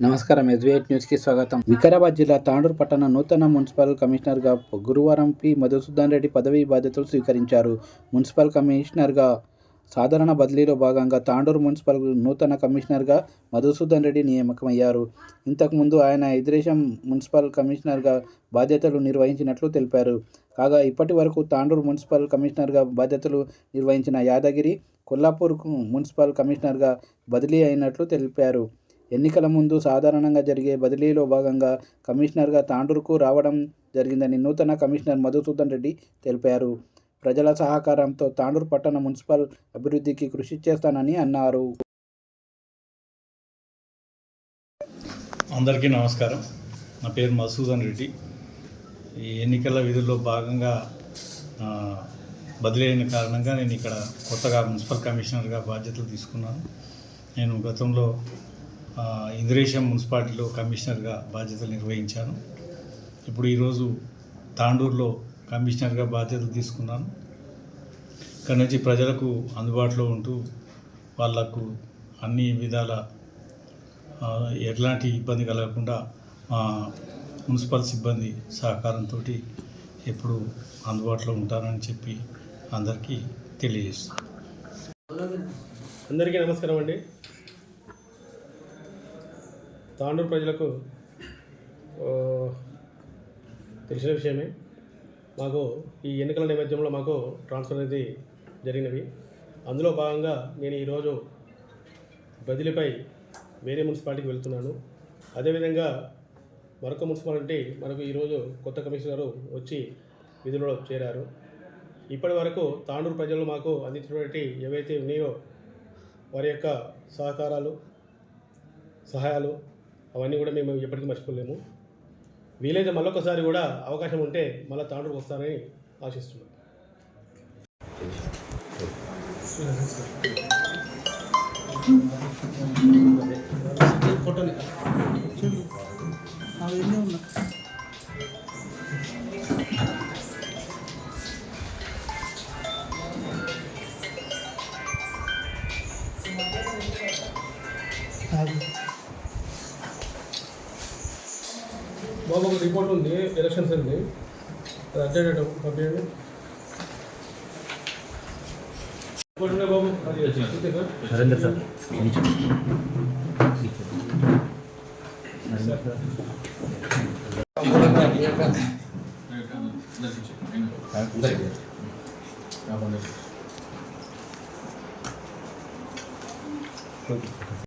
నమస్కారం. ఎస్బీఐట్ న్యూస్కి స్వాగతం. వికారాబాద్ జిల్లా తాండూరు పట్టణ నూతన మున్సిపల్ కమిషనర్గా గురువారం పి. మధుసూదన్ రెడ్డి పదవీ బాధ్యతలు స్వీకరించారు. మున్సిపల్ కమిషనర్గా సాధారణ బదిలీలో భాగంగా తాండూరు మున్సిపల్ నూతన కమిషనర్గా మధుసూదన్ రెడ్డి నియామకమయ్యారు. ఇంతకుముందు ఆయన ఎదురేశం మున్సిపల్ కమిషనర్గా బాధ్యతలు నిర్వహించినట్లు తెలిపారు. కాగా ఇప్పటి వరకు తాండూరు మున్సిపల్ కమిషనర్గా బాధ్యతలు నిర్వహించిన యాదగిరి కొల్లాపూర్ మున్సిపల్ కమిషనర్గా బదిలీ అయినట్లు తెలిపారు. ఎన్నికల ముందు సాధారణంగా జరిగే బదిలీలో భాగంగా కమిషనర్గా తాండూరుకు రావడం జరిగిందని నూతన కమిషనర్ మధుసూదన్ రెడ్డి తెలిపారు. ప్రజల సహకారంతో తాండూరు పట్టణ మున్సిపల్ అభివృద్ధికి కృషి చేస్తానని అన్నారు. అందరికీ నమస్కారం. నా పేరు మధుసూదన్ రెడ్డి. ఈ ఎన్నికల విధుల్లో భాగంగా బదిలీ అయిన కారణంగా నేను ఇక్కడ కొత్తగా మున్సిపల్ కమిషనర్గా బాధ్యతలు తీసుకున్నాను. నేను గతంలో ఇంద్రేశం మున్సిపాలిటీలో కమిషనర్గా బాధ్యతలు నిర్వహించాను. ఇప్పుడు ఈరోజు తాండూరులో కమిషనర్గా బాధ్యతలు తీసుకున్నాను. ఇక్కడ నుంచి ప్రజలకు అందుబాటులో ఉంటూ వాళ్ళకు అన్ని విధాల ఎలాంటి ఇబ్బంది కలగకుండా మా మున్సిపల్ సిబ్బంది సహకారంతో ఎప్పుడు అందుబాటులో ఉంటారని చెప్పి అందరికీ తెలియజేస్తాను అందరికీ నమస్కారం అండి. తాండూరు ప్రజలకు తెలిసిన విషయమే. మాకు ఈ ఎన్నికల నేపథ్యంలో మాకు ట్రాన్స్ఫర్ అనేది జరిగినవి. అందులో భాగంగా నేను ఈరోజు బదిలీపై వేరే మున్సిపాలిటీకి వెళ్తున్నాను. అదేవిధంగా మరొక మున్సిపాలిటీ మనకు ఈరోజు కొత్త కమిషనర్ వచ్చి విధులలో చేరారు. ఇప్పటి వరకు తాండూరు ప్రజలు మాకు అందించినటువంటి ఏవైతే ఉన్నాయో వారి యొక్క సహకారాలు సహాయాలు అవన్నీ కూడా మేము ఎప్పటికీ మర్చిపోలేము వీలైతే మళ్ళొకసారి కూడా అవకాశం ఉంటే మళ్ళీ తాండూరుకు వస్తానని you. బాబు ఒక రిపోర్ట్ ఉంది ఎలక్షన్స్ ఉంది అది అర్జెంట్ పంపించండి రిపోర్ట్ ఉందా బాబు అది అంతే సార్ నరేంద్ర సార్